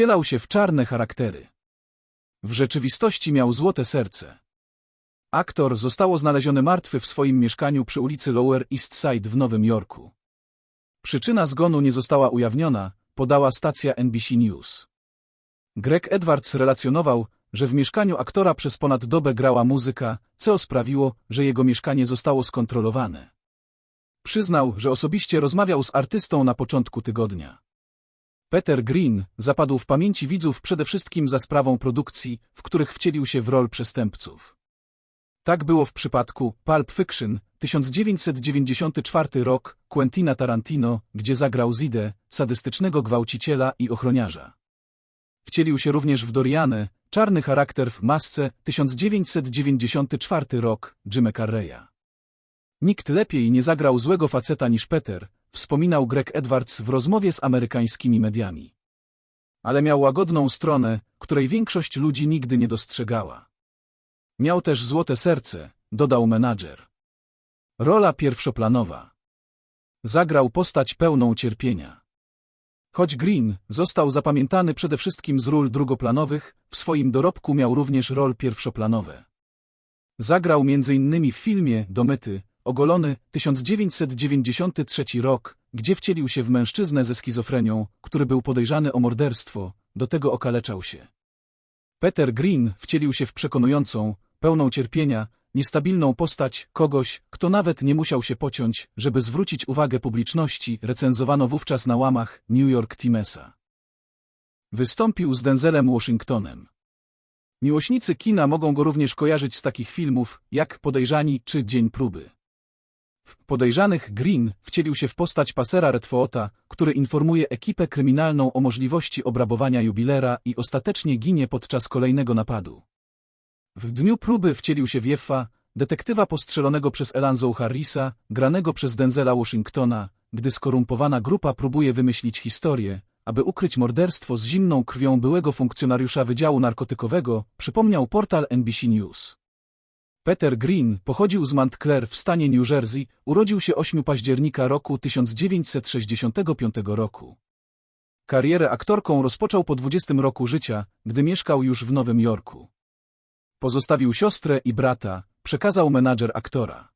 Wcielał się w czarne charaktery. W rzeczywistości miał złote serce. Aktor zostało znaleziony martwy w swoim mieszkaniu przy ulicy Lower East Side w Nowym Jorku. Przyczyna zgonu nie została ujawniona, podała stacja NBC News. Greg Edwards relacjonował, że w mieszkaniu aktora przez ponad dobę grała muzyka, co sprawiło, że jego mieszkanie zostało skontrolowane. Przyznał, że osobiście rozmawiał z artystą na początku tygodnia. Peter Green zapadł w pamięci widzów przede wszystkim za sprawą produkcji, w których wcielił się w rol przestępców. Tak było w przypadku Pulp Fiction, 1994 rok, Quentina Tarantino, gdzie zagrał Zidę, sadystycznego gwałciciela i ochroniarza. Wcielił się również w Dorianę, czarny charakter w Masce, 1994 rok, Jimmy Carreya. Nikt lepiej nie zagrał złego faceta niż Peter, wspominał Greg Edwards w rozmowie z amerykańskimi mediami. Ale miał łagodną stronę, której większość ludzi nigdy nie dostrzegała. Miał też złote serce, dodał menadżer. Rola pierwszoplanowa. Zagrał postać pełną cierpienia. Choć Green został zapamiętany przede wszystkim z ról drugoplanowych, w swoim dorobku miał również rol pierwszoplanowe. Zagrał m.in. w filmie Domety, ogolony 1993 rok, gdzie wcielił się w mężczyznę ze schizofrenią, który był podejrzany o morderstwo, do tego okaleczał się. Peter Green wcielił się w przekonującą, pełną cierpienia, niestabilną postać kogoś, kto nawet nie musiał się pociąć, żeby zwrócić uwagę publiczności, recenzowano wówczas na łamach New York Timesa. Wystąpił z Denzelem Washingtonem. Miłośnicy kina mogą go również kojarzyć z takich filmów, jak Podejrzani czy Dzień próby. Podejrzanych Green wcielił się w postać pasera Redfoota, który informuje ekipę kryminalną o możliwości obrabowania jubilera i ostatecznie ginie podczas kolejnego napadu. W dniu próby wcielił się w detektywa postrzelonego przez Elanzo Harrisa, granego przez Denzela Washingtona, gdy skorumpowana grupa próbuje wymyślić historię, aby ukryć morderstwo z zimną krwią byłego funkcjonariusza Wydziału Narkotykowego, przypomniał portal NBC News. Peter Green pochodził z Montclair w stanie New Jersey, urodził się 8 października roku 1965 roku. Karierę aktorką rozpoczął po 20 roku życia, gdy mieszkał już w Nowym Jorku. Pozostawił siostrę i brata, przekazał menadżer aktora.